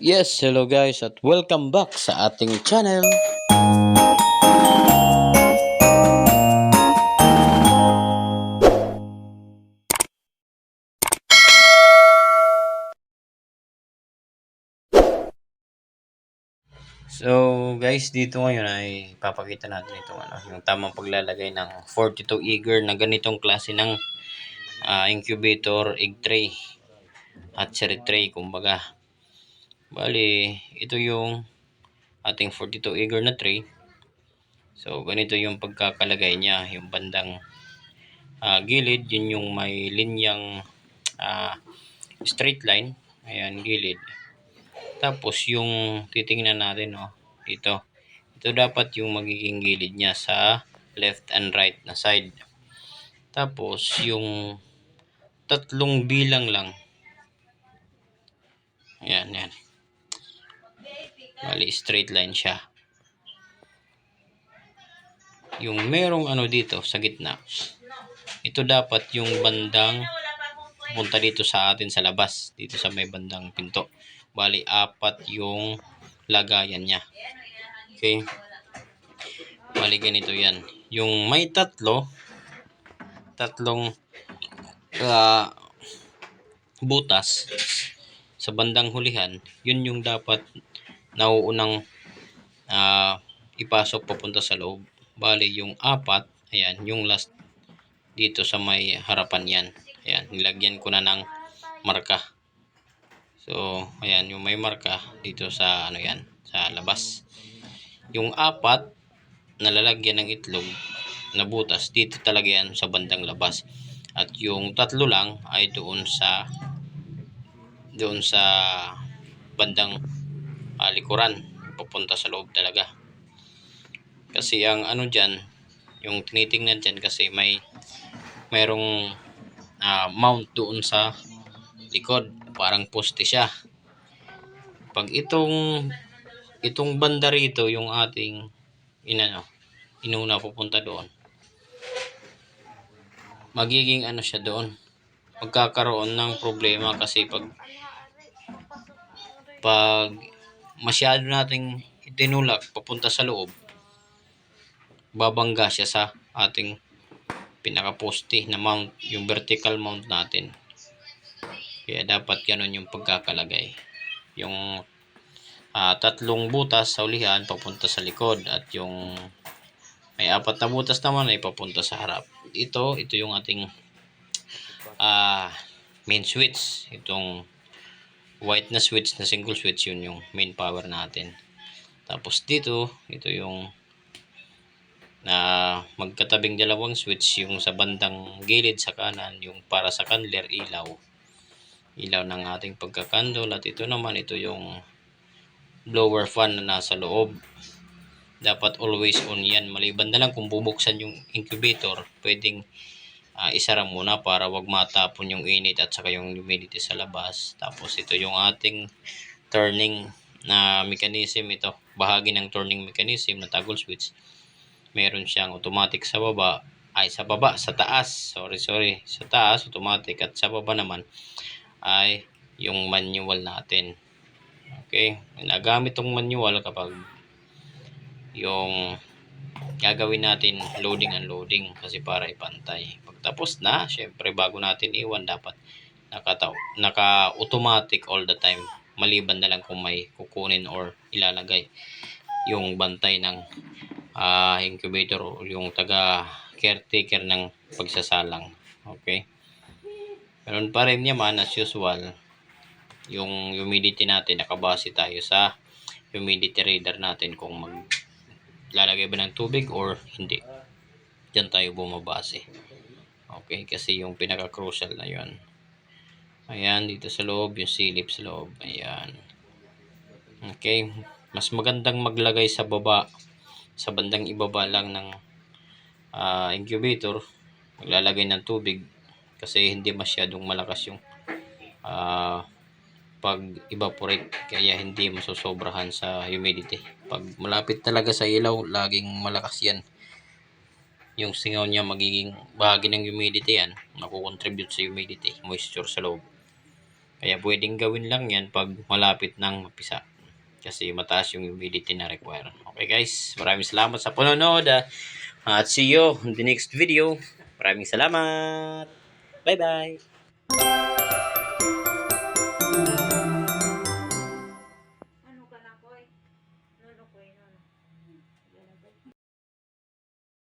Yes, hello guys at welcome back sa ating channel. So guys, dito ngayon ay papakita natin itong ano, yung tamang paglalagay ng 42 eager na ganitong klase ng ah, incubator egg tray hatchery tray kumbaga. Bali, ito yung ating 42 eager na tray. So, ganito yung pagkakalagay niya. Yung bandang ah, gilid, yun yung may linyang ah, straight line. Ayan, gilid. Tapos, yung titingnan natin, oh, dito. Ito dapat yung magiging gilid niya sa left and right na side. Tapos, yung tatlong bilang lang. Ayan, ayan. Bali, straight line siya. Yung merong ano dito sa gitna, ito dapat yung bandang punta dito sa atin sa labas, dito sa may bandang pinto. Bali, apat yung lagayan niya. Okay? Bali, ganito yan. Yung may tatlo, tatlong ah, butas sa bandang hulihan, yun yung dapat nauunang ah, ipasok papunta sa loob. Bali, yung apat, ayan, yung last dito sa may harapan yan. Ayan, nilagyan ko na ng marka. So, ayan, yung may marka dito sa ano yan, sa labas. Yung apat, nalalagyan ng itlog na butas, dito talaga yan sa bandang labas. At yung tatlo lang ay doon sa doon sa bandang ah, likuran papunta sa loob talaga. Kasi ang ano dyan yung tinitingnan dyan kasi may mayroong ah, mount doon sa likod. Parang poste siya. Pag itong itong banda rito yung ating inano inuna pupunta doon magiging ano siya doon magkakaroon ng problema kasi pag pag masyado nating itinulak papunta sa loob, babangga siya sa ating pinaka-poste na mount, yung vertical mount natin. Kaya dapat ganun yung pagkakalagay. Yung ah, tatlong butas sa ulihan papunta sa likod at yung may apat na butas naman ay papunta sa harap. Ito, ito yung ating ah main switch. Itong white na switch na single switch yun yung main power natin. Tapos dito ito yung na magkatabing dalawang switch yung sa bandang gilid sa kanan yung para sa candler ilaw. Ilaw ng ating pagkakandol. At ito naman ito yung blower fan na nasa loob. Dapat always on yan. Maliban na lang kung bubuksan yung incubator pwedeng uh, isara muna para wag matapon yung init at saka yung humidity sa labas. Tapos ito yung ating turning na mechanism ito. Bahagi ng turning mechanism na toggle switch. Meron siyang automatic sa baba, ay sa baba, sa taas. Sorry, sorry. Sa taas, automatic. At sa baba naman ay yung manual natin. Okay? Nagamit tong manual kapag yung gagawin natin loading and loading kasi para ipantay. Pagtapos na, syempre bago natin iwan dapat naka, naka-automatic all the time. Maliban na lang kung may kukunin or ilalagay yung bantay ng uh, incubator o yung taga caretaker ng pagsasalang. Okay? Meron pa rin naman as usual yung humidity natin nakabase tayo sa humidity reader natin kung mag lalagay ba ng tubig or hindi. Diyan tayo bumabase. Okay, kasi yung pinaka-crucial na yon. Ayan, dito sa loob, yung silip sa loob. Ayan. Okay, mas magandang maglagay sa baba, sa bandang ibaba lang ng uh, incubator. Maglalagay ng tubig kasi hindi masyadong malakas yung uh, pag-evaporate kaya hindi masosobrahan sa humidity. Pag malapit talaga sa ilaw, laging malakas yan. Yung singaw niya magiging bahagi ng humidity yan, makukontribute sa humidity, moisture sa loob. Kaya pwedeng gawin lang yan pag malapit ng mapisa. Kasi mataas yung humidity na require. Okay guys, maraming salamat sa panonood. ah. At see you in the next video. Maraming salamat. Bye-bye.